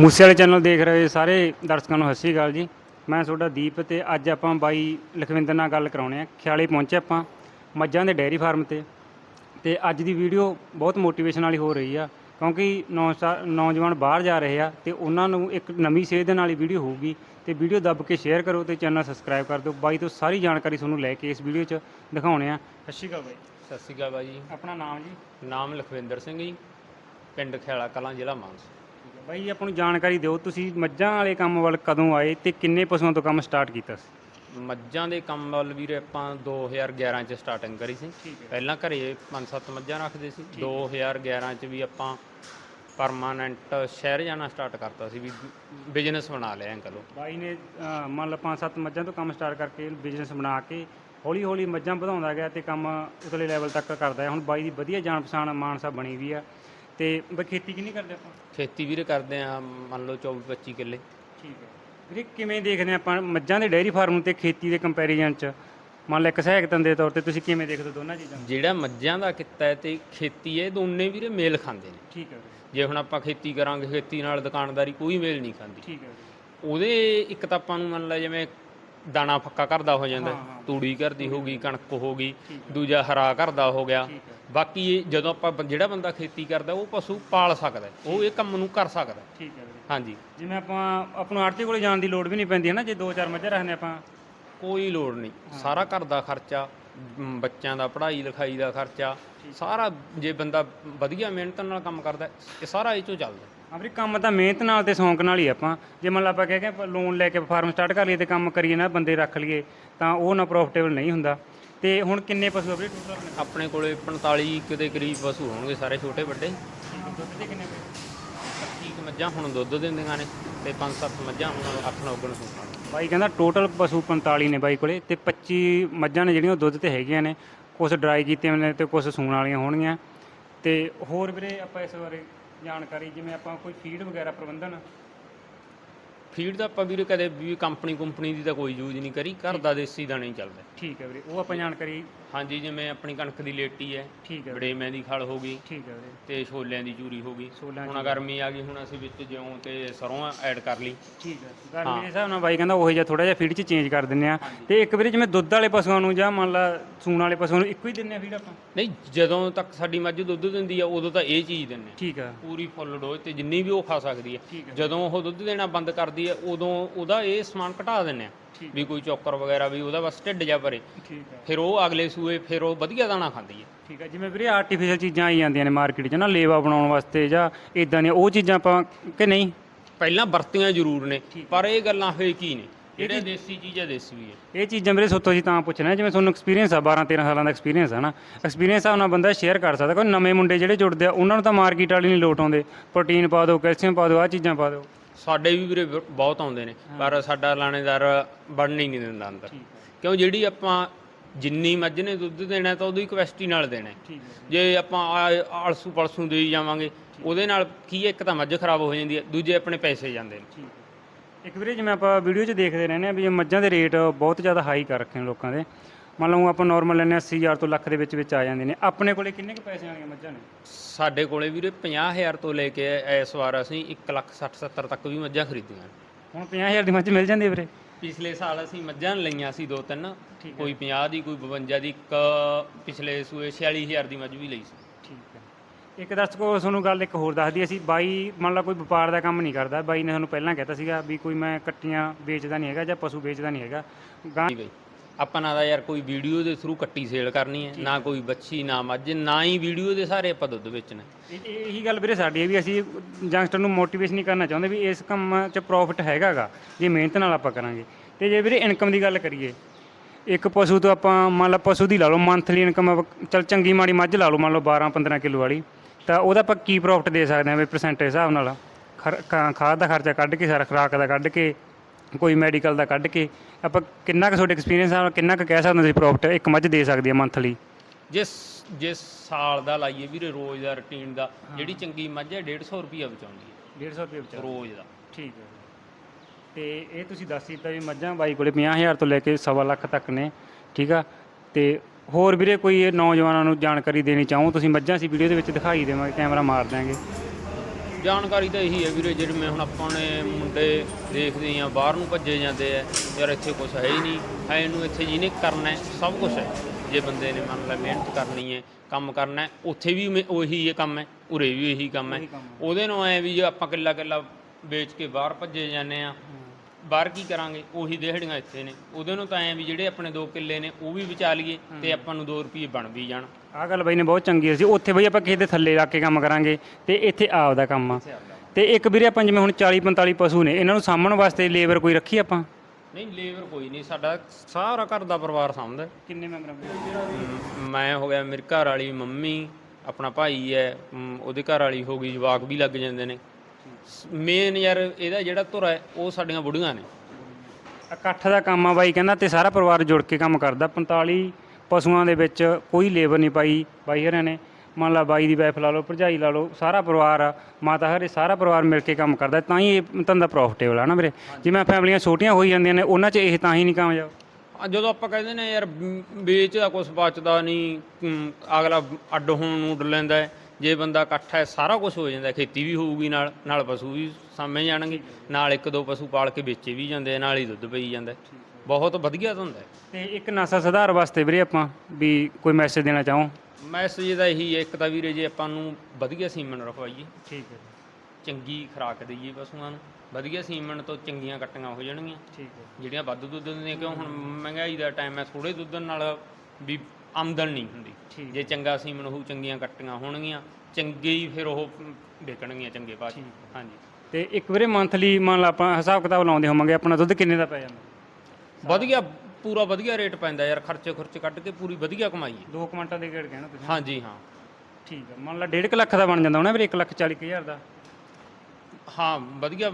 ਮੂਸੇ ਵਾਲੇ ਚੈਨਲ ਦੇਖ ਰਹੇ ਸਾਰੇ ਦਰਸ਼ਕਾਂ ਨੂੰ ਸਤਿ ਸ਼੍ਰੀ ਅਕਾਲ ਜੀ। ਮੈਂ ਤੁਹਾਡਾ ਦੀਪ ਤੇ ਅੱਜ ਆਪਾਂ ਬਾਈ ਲਖਵਿੰਦਰ ਨਾਲ ਗੱਲ ਕਰਾਉਣੇ ਆ। ਖਿਆਲੇ ਪਹੁੰਚੇ ਆਪਾਂ ਮੱਝਾਂ ਦੇ ਡੇਅਰੀ ਫਾਰਮ ਤੇ। ਤੇ ਅੱਜ ਦੀ ਵੀਡੀਓ ਬਹੁਤ ਮੋਟੀਵੇਸ਼ਨ ਵਾਲੀ ਹੋ ਰਹੀ ਆ ਕਿਉਂਕਿ ਨੌਜਾ- ਨੌਜਵਾਨ ਬਾਹਰ ਜਾ ਰਹੇ ਆ ਤੇ ਉਹਨਾਂ ਨੂੰ ਇੱਕ ਨਵੀਂ ਸੇਧ ਦੇ ਨਾਲ ਹੀ ਵੀਡੀਓ ਹੋਊਗੀ। ਤੇ ਵੀਡੀਓ ਦੱਬ ਕੇ ਸ਼ੇਅਰ ਕਰੋ ਤੇ ਚੈਨਲ ਸਬਸਕ੍ਰਾਈਬ ਕਰ ਦਿਓ। ਬਾਈ ਤੋਂ ਸਾਰੀ ਜਾਣਕਾਰੀ ਤੁਹਾਨੂੰ ਲੈ ਕੇ ਇਸ ਵੀਡੀਓ 'ਚ ਦਿਖਾਉਣੇ ਆ। ਸਤਿ ਸ਼੍ਰੀ ਅਕਾਲ ਬਾਈ। ਸਤਿ ਸ਼੍ਰੀ ਅਕਾਲ ਬਾਈ ਆਪਣਾ ਨਾਮ ਜੀ? ਨਾਮ ਲਖਵਿੰਦਰ ਸਿੰਘ ਜੀ ਪਿੰਡ ਖਿਆਲਾ ਕਲਾਂ ਜ਼ਿਲ੍ਹਾ ਮਾਨਸਾ। ਬਾਈ ਆਪਾਂ ਨੂੰ ਜਾਣਕਾਰੀ ਦਿਓ ਤੁਸੀਂ ਮੱਝਾਂ ਵਾਲੇ ਕੰਮ ਵੱਲ ਕਦੋਂ ਆਏ ਤੇ ਕਿੰਨੇ ਪਸ਼ੂਆਂ ਤੋਂ ਕੰਮ ਸਟਾਰਟ ਕੀਤਾ ਸੀ? ਮੱਝਾਂ ਦੇ ਕੰਮ ਵੱਲ ਵੀਰੇ ਆਪਾਂ 2011 ਚ ਸਟਾਰਟਿੰਗ ਕਰੀ ਸੀ। ਪਹਿਲਾਂ ਘਰੇ 5-7 ਮੱਝਾਂ ਰੱਖਦੇ ਸੀ। 2011 ਚ ਵੀ ਆਪਾਂ ਪਰਮਾਨੈਂਟ ਸ਼ਹਿਰ ਜਾਣਾ ਸਟਾਰਟ ਕਰਤਾ ਸੀ ਵੀ ਬਿਜ਼ਨਸ ਬਣਾ ਲਿਆ ਕਹੋ ਬਾਈ ਨੇ ਮੰਨ ਲਾ ਪੰਜ ਸੱਤ ਮੱਝਾਂ ਤੋਂ ਕੰਮ ਸਟਾਰਟ ਕਰਕੇ ਬਿਜ਼ਨਸ ਬਣਾ ਕੇ ਹੌਲੀ ਹੌਲੀ ਮੱਝਾਂ ਵਧਾਉਂਦਾ ਗਿਆ ਤੇ ਕੰਮ ਉਤਲੇ ਲੈਵਲ ਤੱਕ ਕਰਦਾ ਹੁਣ ਬਾਈ ਦੀ ਵਧੀਆ ਜਾਣ ਪਛਾਣ ਮਾਨਸਾ ਬਣੀ ਵੀ ਆ। ਤੇ ਬਈ ਖੇਤੀ ਕਿੰਨੀ ਕਰਦੇ ਆਪਾਂ? ਖੇਤੀ ਵੀਰੇ ਕਰਦੇ ਆ ਮੰਨ ਲਓ 24-25 ਕਿੱਲੇ। ਠੀਕ ਹੈ। ਵੀਰੇ ਕਿਵੇਂ ਦੇਖਦੇ ਆਪਾਂ ਮੱਝਾਂ ਦੇ ਡੇਅਰੀ ਫਾਰਮ ਤੇ ਖੇਤੀ ਦੇ ਕੰਪੈਰੀਜ਼ਨ ਚ? ਮੰਨ ਲਾ ਇੱਕ ਸਹਾਇਕ ਧੰਦੇ ਦੇ ਤੌਰ ਤੇ ਤੁਸੀਂ ਕਿਵੇਂ ਦੇਖਦੇ ਹੋ ਦੋਨਾਂ ਚੀਜ਼ਾਂ ਨੂੰ? ਜਿਹੜਾ ਮੱਝਾਂ ਦਾ ਕਿੱਤਾ ਹੈ ਤੇ ਖੇਤੀ ਹੈ ਦੋਨੇ ਵੀਰੇ ਮੇਲ ਖਾਂਦੇ ਨੇ। ਠੀਕ ਹੈ ਵੀਰੇ, ਜੇ ਹੁਣ ਆਪਾਂ ਖੇਤੀ ਕਰਾਂਗੇ ਖੇਤੀ ਨਾਲ ਦੁਕਾਨਦਾਰੀ ਕੋਈ ਮੇਲ ਨਹੀਂ ਖਾਂਦੀ। ਠੀਕ ਹੈ ਵੀਰੇ, ਉਹਦੇ ਇੱਕ ਤਾਂ ਆਪਾਂ ਨੂੰ ਮੰਨ ਲਾ ਜਿਵੇਂ ਦਾਣਾ ਫੱਕਾ ਘਰ ਦਾ ਹੋ ਜਾਂਦਾ ਹਾਂ। ਤੂੜੀ ਘਰ ਦੀ ਹੋ ਗਈ ਕਣਕ ਹੋ ਗਈ। ਦੂਜਾ ਹਰਾ ਘਰ ਦਾ ਹੋ ਗਿਆ। ਬਾਕੀ ਇਹ ਜਦੋਂ ਆਪਾਂ ਜਿਹੜਾ ਬੰਦਾ ਖੇਤੀ ਕਰਦਾ ਉਹ ਪਸ਼ੂ ਪਾਲ ਸਕਦਾ ਹੈ, ਉਹ ਇਹ ਕੰਮ ਨੂੰ ਕਰ ਸਕਦਾ। ਹੈ। ਠੀਕ ਹੈ ਵੀਰੇ। ਹਾਂਜੀ। ਜਿਵੇਂ ਆਪਾਂ ਆਪਾਂ ਨੂੰ ਆੜਤੀ ਕੋਲੇ ਜਾਣ ਦੀ ਲੋੜ ਵੀ ਨਹੀਂ ਪੈਂਦੀ ਹੈ ਨਾ ਜੇ ਦੋ ਚਾਰ ਮੱਝਾਂ ਰੱਖਦੇ ਆਪਾਂ। ਕੋਈ ਲੋੜ ਨਹੀਂ। ਸਾਰਾ ਘਰ ਦਾ ਖਰਚਾ ਮ, ਬੱਚਿਆਂ ਦਾ ਪੜ੍ਹਾਈ ਲਿਖਾਈ ਦਾ ਖਰਚਾ ਸਾਰਾ ਜੇ ਬੰਦਾ ਵਧੀਆ ਮਿਹਨਤ ਨਾਲ ਕੰਮ ਕਰਦਾ ਹੈ, ਇਹ ਸਾਰਾ ਇਹ ਚੋਂ ਚੱਲਦਾ। ਆਪਣੀ ਕੰਮ ਤਾਂ ਮਿਹਨਤ ਨਾਲ ਤੇ ਸ਼ੌਂਕ ਨਾਲ ਹੀ ਆਪਾਂ। ਜੇ ਮੰਨ ਲਾ ਆਪਾਂ ਕਹਿ ਕੇ ਲੋਨ ਲੈ ਕੇ ਫਾਰਮ ਸਟਾਰਟ ਕਰ ਲਈਏ ਤੇ ਕੰਮ ਕਰੀਏ ਨਾ ਬੰਦੇ ਰੱਖ ਲਈਏ ਤਾਂ ਉਹ ਨਾ ਪ੍ਰੋਫਿਟੇਬਲ ਨਹੀਂ ਹੁੰਦਾ। ਤੇ ਹੁਣ ਕਿੰਨੇ ਪਸ਼ੂ ਆਪਣੇ ਟੋਟਲ ਆਪਣੇ? ਕੋਲੇ 45 ਕੁ ਦੇ ਕਰੀਬ ਪਸ਼ੂ ਹੋਣਗੇ ਸਾਰੇ ਛੋਟੇ ਵੱਡੇ। ਦੁੱਧ ਦੇ ਕਿੰਨੇ ਪਏ? 25 ਕੁ ਮੱਝਾਂ ਹੁਣ ਦੁੱਧ ਦਿੰਦੀਆਂ ਨੇ ਤੇ 5-7 ਮੱਝਾਂ ਹੁਣ 8-9 ਗੁਣ ਸੂਣ ਬਾਈ ਕਹਿੰਦਾ ਟੋਟਲ ਪਸ਼ੂ 45 ਨੇ ਬਾਈ ਕੋਲੇ ਤੇ 25 ਮੱਝਾਂ ਨੇ ਜਿਹੜੀਆਂ ਉਹ ਦੁੱਧ ਤੇ ਹੈਗੀਆਂ ਨੇ। ਕੁਝ ਡਰਾਈ ਕੀਤੀਆਂ ਨੇ ਤੇ ਕੁਝ ਸੂਣ ਵਾਲੀਆਂ ਹੋਣਗੀਆਂ। ਤੇ ਹੋਰ ਵੀਰੇ ਆਪਾਂ ਇਸ ਬਾਰੇ ਜਾਣਕਾਰੀ ਜਿਵੇਂ ਆਪਾਂ ਕੋਈ ਫੀਡ ਵਗੈਰਾ ਪ੍ਰਬੰਧਨ ਫੀਡ ਦਾ ਆਪਾਂ ਵੀਰੇ ਕਦੇ ਵੀ ਕੰਪਨੀ ਕੰਪਨੀ ਦੀ ਤਾਂ ਕੋਈ ਯੂਜ਼ ਨਹੀਂ ਕਰੀ ਘਰ ਦਾ ਦੇਸੀ ਦਾਣਾ ਹੀ ਚੱਲਦਾ। ਠੀਕ ਹੈ ਵੀਰੇ ਉਹ ਆਪਾਂ ਜਾਣਕਾਰੀ ਹਾਂਜੀ ਜਿਵੇਂ ਆਪਣੀ ਕਣਕ ਦੀ ਲੇਟੀ ਹੈ ਠੀਕ ਹੈ ਵੀਰੇ, ਬੜੇਮਿਆਂ ਦੀ ਖਲ ਹੋ ਗਈ ਠੀਕ ਹੈ ਵੀਰੇ। ਤੇ ਛੋਲਿਆਂ ਦੀ ਚੂਰੀ ਹੋ ਗਈ। ਹੁਣ ਗਰਮੀ ਆ ਗਈ ਹੁਣ ਅਸੀਂ ਵਿੱਚ ਜਿਉਂ ਤੇ ਸਰੋਂ ਐਡ ਕਰ ਲਈ। ਠੀਕ ਹੈ ਗਰਮੀ ਦੇ ਹਿਸਾਬ ਨਾਲ ਬਾਈ ਕਹਿੰਦਾ ਉਹੀ ਜਿਹਾ ਥੋੜਾ ਜਿਹਾ ਫੀਡ ਚ ਚੇਂਜ ਕਰ ਦਿੰਨੇ ਆ ਤੇ ਇੱਕ ਵੀਰੇ ਜਿਵੇਂ ਦੁੱਧ ਵਾਲੇ ਪਸ਼ੂਆਂ ਨੂੰ ਜਾਂ ਮੰਨ ਲਾ ਸੂਣ ਵਾਲੇ ਪਸ਼ੂਆਂ ਨੂੰ ਇੱਕੋ ਹੀ ਦਿੰਨੇ ਆ ਫੀਡ ਆਪਾਂ? ਨਹੀਂ ਜਦੋਂ ਤੱਕ ਸਾਡੀ ਮੱਝ ਦੁੱਧ ਦਿੰਦੀ ਆ ਉਦੋਂ ਤਾਂ ਇਹ ਚੀਜ਼ ਦਿੰਨੇ ਆ ਠੀਕ ਆ ਪੂਰੀ ਫੁੱਲ ਡੋਜ਼ ਤੇ ਜਿੰਨੀ ਵੀ ਉਹ ਖਾ ਸਕਦੀ ਹੈ। ਜਦੋਂ ਉਹ ਦੁੱਧ ਦੇਣਾ ਬੰਦ ਕਰਦੀ ਹੈ ਉਦੋਂ ਉਹਦਾ ਇਹ ਸਮਾਨ ਘਟਾ ਦਿੰਨੇ ਆ। ਵੀ ਕੋਈ ਚੌਕਰ ਵਗੈਰਾ ਵੀ ਉਹਦਾ ਬਸ ਢਿੱਡ ਜਾ ਭਰੇ। ਠੀਕ ਹੈ ਫਿਰ ਉਹ ਅਗਲੇ ਸੂਏ ਫਿਰ ਉਹ ਵਧੀਆ ਦਾਣਾ ਖਾਂਦੀ ਹੈ ਠੀਕ ਹੈ ਜਿਵੇਂ ਵੀਰੇ ਆਰਟੀਫੀਸ਼ੀਅਲ ਚੀਜ਼ਾਂ ਆਈ ਜਾਂਦੀਆਂ ਨੇ ਮਾਰਕੀਟ 'ਚ ਨਾ ਲੇਵਾ ਬਣਾਉਣ ਵਾਸਤੇ ਜਾਂ ਇਦਾਂ ਦੀਆਂ ਉਹ ਚੀਜ਼ਾਂ ਆਪਾਂ ਕਿ ਨਹੀਂ? ਪਹਿਲਾਂ ਵਰਤੀਆਂ ਜ਼ਰੂਰ ਨੇ ਪਰ ਇਹ ਗੱਲਾਂ ਫੇਕ ਨੇ? ਜਿਹੜੇ ਦੇਸੀ ਚੀਜ਼ ਹੈ ਦੇਸੀ ਵੀ ਹੈ ਇਹ ਚੀਜ਼ਾਂ ਵੀਰੇ ਸੋਤੋ ਜੀ ਤਾਂ ਪੁੱਛਣਾ ਜਿਵੇਂ ਤੁਹਾਨੂੰ ਐਕਸਪੀਰੀਅੰਸ ਆ 12 13 ਸਾਲਾਂ ਦਾ ਐਕਸਪੀਰੀਅੰਸ ਹੈ ਨਾ। ਐਕਸਪੀਰੀਅੰਸ ਆ ਨਾਲ ਬੰਦਾ ਸ਼ੇਅਰ ਕਰ ਸਕਦਾ ਕੋਈ ਨਵੇਂ ਮੁੰਡੇ ਜਿਹੜੇ ਜੁੜਦੇ ਆ ਉਹਨਾਂ ਨੂੰ ਤਾਂ ਮਾਰਕੀਟ ਵਾਲੀ ਨਹੀਂ ਲੋਟ ਆਉਂਦੇ। ਪ੍ਰੋਟੀਨ ਪਾ ਦਿਓ ਕੈਲਸ਼ੀਅਮ ਪਾ ਦਿਓ ਆ ਚੀਜ਼ਾਂ ਪਾ ਦਿਓ। ਸਾਡੇ ਵੀ ਵੀਰੇ ਬਹੁਤ ਆਉਂਦੇ ਨੇ ਪਰ ਸਾਡਾ ਲਾਣੇਦਾਰ ਬਣਨ ਹੀ ਨਹੀਂ ਦਿੰਦਾ ਅੰਦਰ। ਕਿਉਂ ਜਿਹੜੀ ਆਪਾਂ ਜਿੰਨੀ ਮੱਝ ਨੇ ਦੁੱਧ ਦੇਣਾ ਤਾਂ ਉਹਦੀ ਕਪੈਸਿਟੀ ਨਾਲ ਦੇਣਾ ਜੇ। ਆਪਾਂ ਆਲਸੂ ਪਲਸੂ ਦੇਈ ਜਾਵਾਂਗੇ ਉਹਦੇ ਨਾਲ ਕੀ ਇੱਕ ਤਾਂ ਮੱਝ ਖਰਾਬ ਹੋ ਜਾਂਦੀ ਹੈ ਦੂਜੇ ਆਪਣੇ ਪੈਸੇ ਜਾਂਦੇ ਨੇ। ਇੱਕ ਵੀਰੇ ਜਿਵੇਂ ਆਪਾਂ ਵੀਡੀਓ 'ਚ ਦੇਖਦੇ ਰਹਿੰਦੇ ਆ ਵੀ ਮੱਝਾਂ ਦੇ ਰੇਟ ਬਹੁਤ ਜ਼ਿਆਦਾ ਹਾਈ ਕਰ ਰੱਖੇ ਨੇ ਲੋਕਾਂ ਦੇ ਮੰਨ ਲਓ ਆਪਾਂ ਨਾਰਮਲ ਹਾਂ 80000 ਤੋਂ ਲੱਖ ਦੇ ਵਿੱਚ ਵਿੱਚ ਆ ਜਾਂਦੇ ਨੇ। ਆਪਣੇ ਕੋਲੇ ਕਿੰਨੇ ਕੁ ਪੈਸੇ ਵਾਲੀਆਂ ਮੱਝਾਂ ਨੇ ਸਾਡੇ ਕੋਲੇ ਵੀਰੇ 50000 ਤੋਂ ਲੈ ਕੇ ਇਸ ਵਾਰ ਅਸੀਂ 1 ਲੱਖ 60 70 ਤੱਕ ਵੀ ਮੱਝਾਂ ਖਰੀਦੀਆਂ ਹੁਣ 50000 ਦੀ ਮੱਝ ਮਿਲ ਜਾਂਦੀ ਹੈ ਵੀਰੇ? ਪਿਛਲੇ ਸਾਲ ਅਸੀਂ ਮੱਝਾਂ ਲਈਆਂ ਸੀ ਦੋ ਤਿੰਨ। ਕੋਈ 50 ਦੀ ਕੋਈ 52 ਦੀ ਇੱਕ ਪਿਛਲੇ ਸੂਏ 46000 ਦੀ ਮੱਝ ਵੀ ਲਈ ਸੀ। ਠੀਕ ਹੈ। ਇੱਕ ਦਰਸ਼ਕੋ ਤੁਹਾਨੂੰ ਗੱਲ ਇੱਕ ਹੋਰ ਦੱਸਦੀ ਅਸੀਂ ਬਾਈ ਮੰਨ ਲਾ ਕੋਈ ਵਪਾਰ ਦਾ ਕੰਮ ਨਹੀਂ ਕਰਦਾ। ਬਾਈ ਨੇ ਸਾਨੂੰ ਪਹਿਲਾਂ ਕਹਿਤਾ ਸੀਗਾ ਵੀ ਕੋਈ ਮੈਂ ਕੱਟੀਆਂ ਵੇਚਦਾ ਨਹੀਂ ਹੈਗਾ ਜਾਂ ਪਸ਼ੂ ਵੇਚਦਾ ਨਹੀਂ ਹੈਗਾ। ਗਾਂ ਨਹੀਂ ਬਈ ਆਪਾਂ ਨਾ ਤਾਂ ਯਾਰ ਕੋਈ ਵੀਡੀਓ ਦੇ ਥਰੂ ਕੱਟੀ ਸੇਲ ਕਰਨੀ ਹੈ, ਨਾ ਕੋਈ ਬੱਚੀ ਨਾ ਮੱਝ, ਨਾ ਹੀ ਵੀਡੀਓ ਦੇ ਸਾਰੇ ਆਪਾਂ ਦੁੱਧ ਵੇਚਣਾ। ਇਹ- ਇਹ- ਇਹੀ ਗੱਲ ਵੀਰੇ ਸਾਡੀ ਹੈ ਵੀ ਅਸੀਂ ਯੰਗਸਟਰ ਨੂੰ ਮੋਟੀਵੇਸ਼ਨ ਨਹੀਂ ਕਰਨਾ ਚਾਹੁੰਦੇ ਵੀ ਇਸ ਕੰਮ 'ਚ ਪ੍ਰੋਫਿਟ ਹੈਗਾਗਾ, ਜੇ ਮਿਹਨਤ ਨਾਲ ਆਪਾਂ ਕਰਾਂਗੇ। ਤੇ ਜੇ ਵੀਰੇ ਇਨਕਮ ਦੀ ਗੱਲ ਕਰੀਏ, ਇੱਕ ਪਸ਼ੂ ਤੋਂ ਆਪਾਂ ਮੰਨ ਲਾ ਪਸ਼ੂ ਦੀ ਲਾ ਲਓ ਮੰਥਲੀ ਇਨਕਮ ਚਲ ਚੰਗੀ ਮਾੜੀ ਮੱਝ ਲਾ ਲਓ, ਮੰਨ ਲਓ 12 15 ਕਿਲੋ ਵਾਲੀ, ਤਾਂ ਉਹਦਾ ਆਪਾਂ ਕੀ ਪ੍ਰੋਫਿਟ ਦੇ ਸਕਦੇ ਹਾਂ ਵੀ ਪਰਸੈਂਟੇਜ ਹਿਸਾਬ ਨਾਲ? ਖਰ- ਖਾ- ਖਾਦ ਦਾ ਖਰਚਾ ਕੱਢ ਕੇ, ਸਾਰਾ ਖੁਰਾਕ ਦਾ ਕੱਢ ਕੇ ਕੋਈ ਮੈਡੀਕਲ ਦਾ ਕੱਢ ਕੇ ਆਪਾਂ ਕਿੰਨਾ ਕੁ ਤੁਹਾਡੇ ਐਕਸਪੀਰੀਅੰਸ ਨਾਲ ਕਿੰਨਾ ਕੁ ਕਹਿ ਸਕਦੇ ਹੋ ਤੁਸੀਂ ਪ੍ਰੋਫਿਟ ਇੱਕ ਮੱਝ ਦੇ ਸਕਦੀ ਹੈ ਮੰਥਲੀ ਜਿਸ ਜਿਸ ਸਾਲ ਦਾ ਲਾਈਏ ਵੀਰੇ ਰੋਜ਼ ਦਾ ਰੁਟੀਨ ਦਾ ਜਿਹੜੀ ਚੰਗੀ ਮੱਝ ਹੈ 150 ਰੁਪਿਆ ਬਚਾਉਂਦੀ 150 ਰੁਪਏ ਹੈ। ਰੋਜ਼ ਦਾ। ਠੀਕ ਹੈ। ਤੇ ਇਹ ਤੁਸੀਂ ਦੱਸ ਦਿੱਤਾ ਵੀ ਮੱਝਾਂ ਬਾਈ ਕੋਲੇ 50000 ਤੋਂ ਲੈ ਕੇ ਸਵਾ ਲੱਖ ਤੱਕ ਨੇ ਠੀਕ ਆ? ਤੇ ਹੋਰ ਵੀਰੇ ਕੋਈ ਇਹ ਨੌਜਵਾਨਾਂ ਨੂੰ ਜਾਣਕਾਰੀ ਦੇਣੀ ਚਾਹੋ? ਤੁਸੀਂ ਮੱਝਾਂ ਸੀ ਵੀਡੀਓ ਦੇ ਵਿੱਚ ਦਿਖਾਈ ਦੇਵਾਂਗੇ ਕੈਮਰਾ ਮਾਰ ਦਿਆਂਗੇ। ਜਾਣਕਾਰੀ ਤਾਂ ਇਹੀ ਹੈ ਵੀਰੇ ਜਿਵੇਂ ਹੁਣ ਆਪਾਂ ਨੇ ਮੁੰਡੇ ਦੇਖਦੇ ਆ ਬਾਹਰ ਨੂੰ ਭੱਜੇ ਜਾਂਦੇ ਆ ਯਾਰ ਇੱਥੇ ਕੁਝ ਹੈ ਹੀ ਨਹੀਂ ਹੈ ਇਹਨੂੰ ਇੱਥੇ ਜਿਹਨੇ ਕਰਨਾ ਹੈ ਸਭ ਕੁਝ ਹੈ ਜੇ ਬੰਦੇ ਨੇ ਮੰਨ ਲਾ ਮਿਹਨਤ ਕਰਨੀ ਹੈ ਕੰਮ ਕਰਨਾ ਹੈ ਉੱਥੇ ਵੀ ਮੇ- ਉਹੀ ਇਹ ਕੰਮ ਹੈ ਉਰੇ ਵੀ ਇਹੀ ਕੰਮ ਹੈ। ਉਹਦੇ ਨੂੰ ਐ ਵੀ ਜੇ ਆਪਾਂ ਕਿੱਲਾ ਕਿੱਲਾ ਵੇਚ ਕੇ ਬਾਹਰ ਭੱਜੇ ਜਾਂਦੇ ਆ ਬਾਹਰ ਕੀ ਕਰਾਂਗੇ? ਉਹੀ ਦਿਹਾੜੀਆਂ ਇੱਥੇ ਨੇ। ਉਹਦੇ ਨੂੰ ਤਾਂ ਐ ਵੀ ਜਿਹੜੇ ਆਪਣੇ 2 ਕਿੱਲੇ ਨੇ ਉਹ ਵੀ ਬਚਾ ਲਈਏ ਤੇ ਆਪਾਂ ਨੂੰ 2 ਰੁਪਏ ਬਣ ਵੀ ਜਾਣ। ਆਹ ਗੱਲ ਬਾਈ ਨੇ ਬਹੁਤ ਚੰਗੀ ਸੀ ਉੱਥੇ ਬਈ ਆਪਾਂ ਕਿਸੇ ਦੇ ਥੱਲੇ ਲਾ ਕੇ ਕੰਮ ਕਰਾਂਗੇ ਤੇ ਇੱਥੇ ਆਪ ਦਾ ਕੰਮ ਆ। ਤੇ ਇੱਕ ਵੀਰੇ ਆਪਾਂ ਜਿਵੇਂ ਹੁਣ 40 45 ਪਸ਼ੂ ਨੇ ਇਹਨਾਂ ਨੂੰ ਸਾਂਭਣ ਵਾਸਤੇ ਲੇਬਰ ਕੋਈ ਰੱਖੀ ਆਪਾਂ? ਨਹੀਂ ਲੇਬਰ ਕੋਈ ਨਹੀਂ। ਸਾਡਾ ਸਾਰਾ ਘਰ ਦਾ ਪਰਿਵਾਰ ਸਾਂਭਦਾ ਕਿੰਨੇ ਮੈਂਬਰ ਮ- ਹੋ ਗਿਆ ਮੇਰੀ ਘਰ ਵਾਲੀ ਮੰਮੀ ਆਪਣਾ ਭਾਈ ਹੈ। ਉਹਦੇ ਘਰ ਵਾਲੀ ਹੋ ਗਈ ਜਵਾਕ ਵੀ ਲੱਗ ਜਾਂਦੇ ਨੇ। ਮੇਨ ਯਾਰ ਇਹਦਾ ਜਿਹੜਾ ਧੁਰਾ ਹੈ ਉਹ ਸਾਡੀਆਂ ਬੁੜੀਆਂ ਨੇ। ਇਕੱਠ ਦਾ ਕੰਮ ਆ ਬਾਈ ਕਹਿੰਦਾ ਤੇ ਸਾਰਾ ਪਰਿਵਾਰ ਜੁੜ ਕੇ ਕੰਮ ਕਰਦਾ। 45 ਪਸ਼ੂਆਂ ਦੇ ਵਿੱਚ ਕੋਈ ਲੇਬਰ ਨਹੀਂ ਪਾਈ ਬਾਈ ਹਰਿਆਂ ਨੇ। ਮੰਨ ਲਾ ਬਾਈ ਦੀ ਵਾਈਫ ਲਾ ਲਓ ਭਰਜਾਈ ਲਾ ਲਓ ਸਾਰਾ ਪਰਿਵਾਰ ਆ ਮਾਤਾ ਹਰੇ ਸਾਰਾ ਪਰਿਵਾਰ ਮਿਲ ਕੇ ਕੰਮ ਕਰਦਾ। ਤਾਂ ਹੀ ਇਹ ਧੰਦਾ ਪ੍ਰੋਫਿਟੇਬਲ ਆ ਨਾ ਵੀਰੇ। ਜਿਵੇਂ ਫੈਮਲੀਆਂ ਛੋਟੀਆਂ ਹੋਈ ਜਾਂਦੀਆਂ ਨੇ ਉਹਨਾਂ 'ਚ ਇਹ ਤਾਂ ਹੀ ਨਹੀਂ ਕਾਮਯਾਬ। ਆ ਜਦੋਂ ਆਪਾਂ ਕਹਿੰਦੇ ਨੇ ਯਾਰ ਮ, ਵੇਚਦਾ ਕੁਝ ਬਚਦਾ ਨਹੀਂ ਅਗਲਾ ਅੱਡ ਹੋਣ ਨੂੰ ਡਰ ਲੈਂਦਾ ਹੈ। ਜੇ ਬੰਦਾ ਇਕੱਠਾ ਹੈ ਸਾਰਾ ਕੁਝ ਹੋ ਜਾਂਦਾ। ਖੇਤੀ ਵੀ ਹੋਊਗੀ ਨਾਲ ਨਾਲ ਪਸ਼ੂ ਵੀ ਸਾਹਮਣੇ ਜਾਣਗੇ ਨਾਲ ਇੱਕ ਦੋ ਪਸ਼ੂ ਪਾਲ ਕੇ ਵੇਚੇ ਵੀ ਜਾਂਦੇ ਨਾਲ ਹੀ ਦੁੱਧ ਪਈ ਜਾਂਦਾ। ਬਹੁਤ ਵਧੀਆ ਧੰਦਾ ਹੈ। ਤੇ ਇੱਕ ਨਸਲ ਸੁਧਾਰ ਵਾਸਤੇ ਵੀਰੇ ਆਪਾਂ ਵੀ ਕੋਈ ਮੈਸੇਜ ਦੇਣਾ ਚਾਹੋ? ਮੈਸੇਜ ਦਾ ਇਹੀ ਹੈ ਇੱਕ ਤਾਂ ਵੀਰੇ ਜੇ ਆਪਾਂ ਨੂੰ ਵਧੀਆ ਸੀਮਨ ਰਖਵਾਈਏ। ਠੀਕ ਹੈ ਚੰਗੀ ਖੁਰਾਕ ਦਈਏ ਪਸ਼ੂਆਂ ਨੂੰ ਵਧੀਆ ਸੀਮਨ ਤੋਂ ਚੰਗੀਆਂ ਕੱਟੀਆਂ ਹੋ ਜਾਣਗੀਆਂ। ਠੀਕ ਹੈ। ਜਿਹੜੀਆਂ ਵੱਧ ਦੁੱਧ ਦਿੰਦੀਆਂ ਕਿਉਂ ਹੁਣ ਮਹਿੰਗਾਈ ਦਾ ਟਾਈਮ ਹੈ ਥੋੜੇ ਦੁੱਧ ਨਾਲ ਵੀ ਆਮਦਨ ਨਹੀਂ ਹੁੰਦੀ। ਜੇ ਚੰਗਾ ਸੀਮਨ ਹੋਊ ਚੰਗੀਆਂ ਕੱਟੀਆਂ ਹੋਣਗੀਆਂ ਚੰਗੇ ਹੀ ਫਿਰ ਉਹ ਵਿਕਣਗੀਆਂ ਚੰਗੇ ਭਾਅ 'ਚ। ਹਾਂਜੀ। ਤੇ ਇੱਕ ਵੀਰੇ ਮੰਥਲੀ ਮੰਨ ਲਾ ਆਪਾਂ ਹਿਸਾਬ ਕਿਤਾਬ ਲਾਉਂਦੇ ਹੋਵਾਂਗੇ ਆਪਣਾ ਦੁੱਧ ਕਿੰਨੇ ਦਾ ਪੈ ਜਾਂਦਾ? ਵਧੀਆ ਪੂਰਾ ਵਧੀਆ ਰੇਟ ਪੈਂਦਾ ਯਾਰ ਖਰਚੇ ਖੁਰਚੇ ਕੱਢ ਕੇ ਪੂਰੀ ਵਧੀਆ ਕਮਾਈ ਹੈ। 2 ਕੁਇੰਟਲ ਦੇ ਗੇੜ ਕਹਿਣਾ ਤੁਸੀਂ। ਹਾਂਜੀ ਹਾਂ। ਠੀਕ ਹੈ ਮੰਨ ਲਾ 1.5 ਲੱਖ ਦਾ ਬਣ ਜਾਂਦਾ ਹੋਣਾ ਵੀਰੇ 1 ਲੱਖ 40 ਹਜ਼ਾਰ ਦਾ। ਹਾਂ ਵਧੀਆ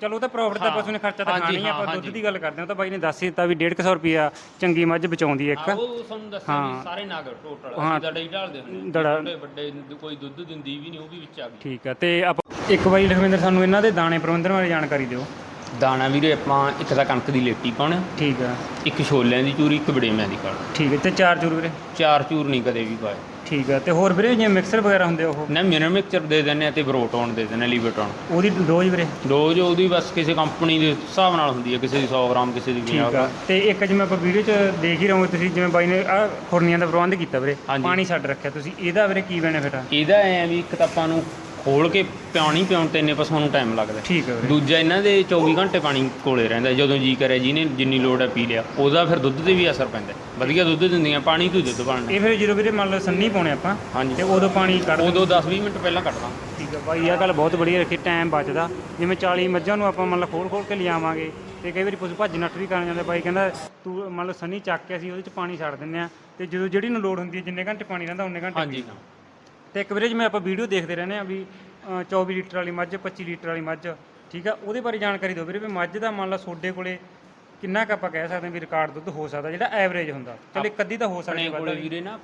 ਚਲੋ ਉਹ ਤਾਂ ਪ੍ਰੋਫਿਟ ਦਾ ਪਸ਼ੂ ਨੇ ਖਰਚਾ ਤਾਂ ਖਾਣੀ ਆ ਆਪਾਂ ਦੁੱਧ। ਦੀ ਗੱਲ ਕਰਦੇ ਹਾਂ ਤਾਂ ਬਾਈ ਨੇ ਦੱਸ ਹੀ ਦਿੱਤਾ ਵੀ 150 ਰੁਪਿਆ ਚੰਗੀ ਮੱਝ ਬਚਾਉਂਦੀ ਇੱਕ। ਉਹ ਤੁਹਾਨੂੰ ਦੱਸਿਆ ਵੀ ਸਾਰੇ ਨਾਗ ਟੋਟਲ। ਅਸੀਂ ਡਈ ਢਾਲਦੇ ਹੁੰਦੇ ਦੜਾ- ਵੱਡੇ ਕੋਈ ਦੁੱਧ ਦਿੰਦੀ ਵੀ ਨਹੀਂ ਉਹ ਵੀ ਵਿੱਚ ਆ ਗਈ। ਠੀਕ ਹੈ ਤੇ ਆਪਾਂ ਇੱਕ ਬਾਈ ਲਖਵਿੰਦਰ ਸਾਨੂੰ ਇਹਨਾਂ ਦੇ ਦਾਣੇ ਪ੍ਰਬੰਧਨ ਬਾਰੇ ਜਾਣਕਾਰੀ ਦਿਓ। ਦਾਣਾ ਵੀਰੇ ਆਪਾਂ ਇੱਕ ਤਾਂ ਕਣਕ ਦੀ ਲੇਟੀ ਪਾਉਣਾ। ਠੀਕ ਹੈ ਇੱਕ ਛੋਲਿਆਂ ਦੀ ਚੂਰੀ ਇੱਕ ਬੜੇਮਿਆਂ ਦੀ ਕਾਲ ਠੀਕ ਹੈ ਤੇ ਚਾਰ ਚੂਰ ਵੀਰੇ। ਚਾਰ ਚੂਰ ਨਹੀਂ ਕਦੇ ਵੀ ਪਾਏ। ਠੀਕ ਹੈ ਤੇ ਹੋਰ ਵੀਰੇ ਜਿਵੇਂ ਮਿਕਸਰ ਵਗੈਰਾ ਹੁੰਦੇ ਆ ਉਹ? ਨਾ ਮਿਨਰ ਮਿਕਸਚਰ ਦੇ ਦਿੰਦੇ ਆ ਤੇ ਬਰੋਟੋਨ ਦੇ ਦਿੰਦੇ ਆ ਲੀਬਰਟੋਨ ਉਹਦੀ ਡੋਜ਼ ਵੀਰੇ? ਡੋਜ਼ ਉਹਦੀ ਬਸ ਕਿਸੇ ਕੰਪਨੀ ਦੇ ਹਿਸਾਬ ਨਾਲ ਹੁੰਦੀ ਹੈ ਕਿਸੇ ਦੀ 100 ਗ੍ਰਾਮ ਕਿਸੇ ਦੀ 50 ਠੀਕ ਆ। ਗ੍ਰਾਮ। ਤੇ ਇੱਕ ਜਿਵੇਂ ਆਪਾਂ ਵੀਡੀਓ 'ਚ ਦੇਖ ਹੀ ਰਹੇ ਹੋ ਤੁਸੀਂ ਜਿਵੇਂ ਬਾਈ ਨੇ ਆ ਖੁਰਨੀਆਂ ਦਾ ਪ੍ਰਬੰਧ ਕੀਤਾ ਵੀਰੇ। ਹਾਂਜੀ। ਪਾਣੀ ਛੱਡ ਰੱਖਿਆ ਤੁਸੀਂ। ਇਹਦਾ ਵੀਰੇ ਕੀ ਬੈਨੀਫਿਟ ਆ? ਇਹਦਾ ਐ ਵੀ ਇੱਕ ਤਾਂ ਆਪਾਂ ਨੂੰ ਖੋਲ ਕੇ ਪਿਆਉਣੀ ਪਿਆਉਣ ਤੇ ਇੰਨੇ ਪਸ਼ੂਆਂ ਨੂੰ ਟਾਈਮ ਲੱਗਦਾ। ਠੀਕ ਹੈ ਵੀਰੇ। ਦੂਜਾ ਇਹਨਾਂ ਦੇ 24 ਘੰਟੇ ਪਾਣੀ ਕੋਲੇ ਰਹਿੰਦਾ ਜਦੋਂ ਜੀ ਕਰੇ ਜਿਹਨੇ ਜਿੰਨੀ ਲੋੜ ਹੈ ਪੀ ਲਿਆ। ਉਹਦਾ ਫਿਰ ਦੁੱਧ ਤੇ ਵੀ ਅਸਰ ਪੈਂਦਾ ਵਧੀਆ ਦੁੱਧ ਦਿੰਦੀਆਂ ਪਾਣੀ ਤੋਂ ਹੀ ਦੁੱਧ ਬਣਦਾ ਇਹ ਫਿਰ ਜਦੋਂ ਵੀਰੇ ਮੰਨ ਲਓ ਸੰਨੀ ਪਾਉਣੇ ਆਪਾਂ ਹਾਂਜੀ। ਤੇ ਉਦੋਂ ਪਾਣੀ ਕੱਢ ਉਦੋਂ 10-20 ਮਿੰਟ ਪਹਿਲਾਂ ਕੱਢਦਾ ਠੀਕ ਹੈ ਬਾਈ ਇਹ ਗੱਲ ਬਹੁਤ ਵਧੀਆ ਰੱਖੀ ਟਾਈਮ ਬਚਦਾ। ਜਿਵੇਂ 40 ਮੱਝਾਂ ਨੂੰ ਆਪਾਂ ਮੰਨ ਲਓ ਖੋਲ ਖੋਲ ਕੇ ਲਿਆਵਾਂਗੇ ਤੇ ਕਈ ਵਾਰੀ ਪਸ਼ੂ ਭੱਜ ਨੱਠ ਵੀ ਕਰਨ ਜਾਂਦੇ। ਬਾਈ ਕਹਿੰਦਾ ਤੂੰ ਮੰਨ ਲਓ ਸੰਨੀ ਚੱਕ ਕੇ ਅਸੀਂ ਉਹਦੇ 'ਚ ਪਾਣੀ ਛੱਡ ਦਿੰਦੇ ਆ ਤੇ ਜਦੋਂ ਜਿਹੜੀ ਨੂੰ ਲੋੜ ਹੁੰਦੀ ਹੈ ਜਿੰਨੇ ਘੰਟੇ ਪਾਣੀ ਰਹਿੰਦਾ ਉਹਨੇ ਘੰਟੇ ਹਾਂਜੀ। ਤੇ ਇੱਕ ਵੀਰੇ ਜਿਵੇਂ ਆਪਾਂ ਵੀਡੀਓ ਦੇਖਦੇ ਰਹਿੰਦੇ ਆ ਵੀ ਅ, 24 ਲੀਟਰ ਵਾਲੀ ਮੱਝ 25 ਲੀਟਰ ਵਾਲੀ ਮੱਝ ਠੀਕ ਆ? ਉਹਦੇ ਬਾਰੇ ਜਾਣਕਾਰੀ ਦਿਓ ਵੀਰੇ ਵੀ ਮੱਝ ਦਾ ਮੰਨ ਲਾ ਸੋਡੇ ਕੋਲੇ ਕਿੰਨਾ ਕੁ ਆਪਾਂ ਕਹਿ ਸਕਦੇ ਹਾਂ ਵੀ ਰਿਕਾਰਡ ਦੁੱਧ ਹੋ ਸਕਦਾ ਜਿਹੜਾ ਐਵਰੇਜ ਹੁੰਦਾ। ਚਲ ਇੱਕ ਅੱਧੀ ਤਾਂ ਹੋ ਸਕਦੀ ਹੈ ਵੀਰੇ ਨਾ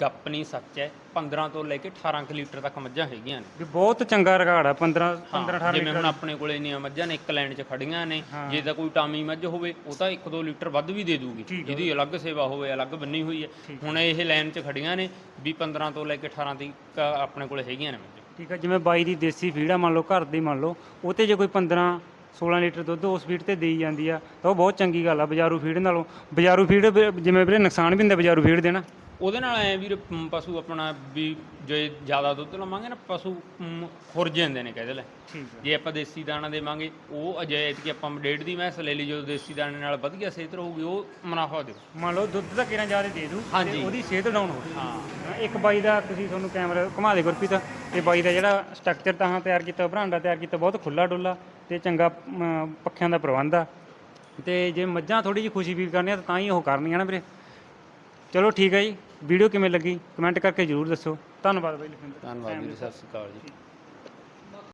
ਗੱਪ ਨਹੀਂ ਸੱਚ ਹੈ। 15 ਤੋਂ ਲੈ ਕੇ 18 ਕੁ ਲੀਟਰ ਤੱਕ ਮੱਝਾਂ ਹੈਗੀਆਂ ਨੇ। ਵੀ ਬਹੁਤ ਚੰਗਾ ਰਿਕਾਰਡ ਆ 15 ਹਾਂ, 15 18 ਜਿਵੇਂ ਲੀਟਰ ਹੁਣ ਆਪਣੇ ਕੋਲੇ ਇੰਨੀਆਂ ਮੱਝਾਂ ਨੇ ਇੱਕ ਲਾਈਨ 'ਚ ਖੜੀਆਂ ਨੇ। ਹਾਂ। ਜੇ ਤਾਂ ਕੋਈ ਟਾਮੀ ਮੱਝ ਹੋਵੇ ਉਹ ਤਾਂ 1-2 ਲੀਟਰ ਵੱਧ ਵੀ ਦੇ ਦੂਗੀ। ਠੀਕ। ਜਿਹਦੀ ਅਲੱਗ ਸੇਵਾ ਹੋਵੇ ਅਲੱਗ ਬੰਨੀ ਹੋਈ ਹੈ। ਹੁਣ ਇਹ ਲਾਈਨ 'ਚ ਖੜੀਆਂ ਨੇ ਵੀ 15 ਤੋਂ ਲੈ ਕੇ 18 ਤੱਕ ਆਪਣੇ ਕੋਲੇ ਹੈਗੀਆਂ ਨੇ ਮੱਝਾਂ। ਠੀਕ ਆ ਜਿਵੇਂ ਬਾਈ ਦੀ ਦੇਸੀ ਫੀਡ ਆ ਮੰਨ ਲਓ ਘਰ ਦੀ ਮੰਨ ਲਓ ਉਹ ਤੇ ਜੇ ਕੋਈ 15 16 ਲੀਟਰ ਦੁੱਧ ਉਸ ਫੀਡ ਤੇ ਦੇਈ ਜਾਂਦੀ ਆ ਤਾਂ ਉਹ ਬਹੁਤ ਚੰਗੀ ਗੱਲ ਆ ਬਾਜ਼ਾਰੂ ਫੀਡ ਨਾਲੋਂ। ਬਾਜ਼ਾਰੂ ਫੀਡ ਜਿਵੇਂ ਵੀਰੇ ਨੁਕਸਾਨ ਵੀ ਹੁੰਦਾ ਬਾਜ਼ਾਰੂ ਫੀਡ ਦੇ ਨਾ। ਉਹਦੇ ਨਾਲ ਐ ਵੀ ਪਸ਼ੂ ਆਪਣਾ ਵੀ ਜੇ ਜ਼ਿਆਦਾ ਦੁੱਧ ਲਵਾਂਗੇ ਨਾ ਪਸ਼ੂ ਖੁਰ ਜਾਂਦੇ ਨੇ ਕਹਿੰਦੇ ਲੈ। ਜੇ ਆਪਾਂ ਦੇਸੀ ਦਾਣਾ ਦੇਵਾਂਗੇ ਉਹ ਅਜੇ ਕਿ ਆਪਾਂ ਡੇਢ ਦੀ ਮੈਸ ਲੈ ਲਈ ਜਦੋਂ ਦੇਸੀ ਦਾਣੇ ਨਾਲ ਵਧੀਆ ਸਿਹਤ ਰਹੂਗੀ ਉਹ ਮੁਨਾਫਾ ਦੇਊ ਮੰਨ ਲਓ ਦੁੱਧ ਤਾਂ ਕਿਰਾਂ ਜ਼ਿਆਦਾ ਦੇ ਦੂ ਹਾਂਜੀ। ਉਹਦੀ ਸਿਹਤ ਡਾਊਨ ਹੋ ਹਾਂ। ਇੱਕ ਬਾਈ ਦਾ ਤੁਸੀਂ ਤੁਹਾਨੂੰ ਕੈਮਰਾ ਘੁਮਾ ਦੇ ਗੁਰਪ੍ਰੀਤ ਤੇ ਬਾਈ ਦਾ ਜਿਹੜਾ ਸਟਰਕਚਰ ਤਾਂ ਤਿਆਰ ਕੀਤਾ ਬਰਾਂਡਾ ਤਿਆਰ ਕੀਤਾ ਬਹੁਤ ਖੁੱਲਾ ਡੁੱਲਾ ਤੇ ਚੰਗਾ ਪੱਖਿਆਂ ਦਾ ਪ੍ਰਬੰਧ ਆ। ਤੇ ਜੇ ਮੱਝਾਂ ਥੋੜੀ ਜਿਹੀ ਖੁਸ਼ੀ ਫੀਲ ਕਰਨੀ ਆ ਤਾਂ ਤਾਂ ਹੀ ਉਹ ਕਰਨੀਆਂ ਨਾ ਵੀਰੇ। ਚਲੋ ਠੀਕ ਹੈ ਜੀ। ਵੀਡੀਓ ਕਿਵੇਂ ਲੱਗੀ? ਕਮੈਂਟ ਕਰਕੇ ਜਰੂਰ ਦੱਸੋ। ਧੰਨਵਾਦ ਬਾਈ ਲਖਿੰਦਰ ਧੰਨਵਾਦ ਵੀਰੇ ਸਤਿ ਸ਼੍ਰੀ ਅਕਾਲ ਜੀ।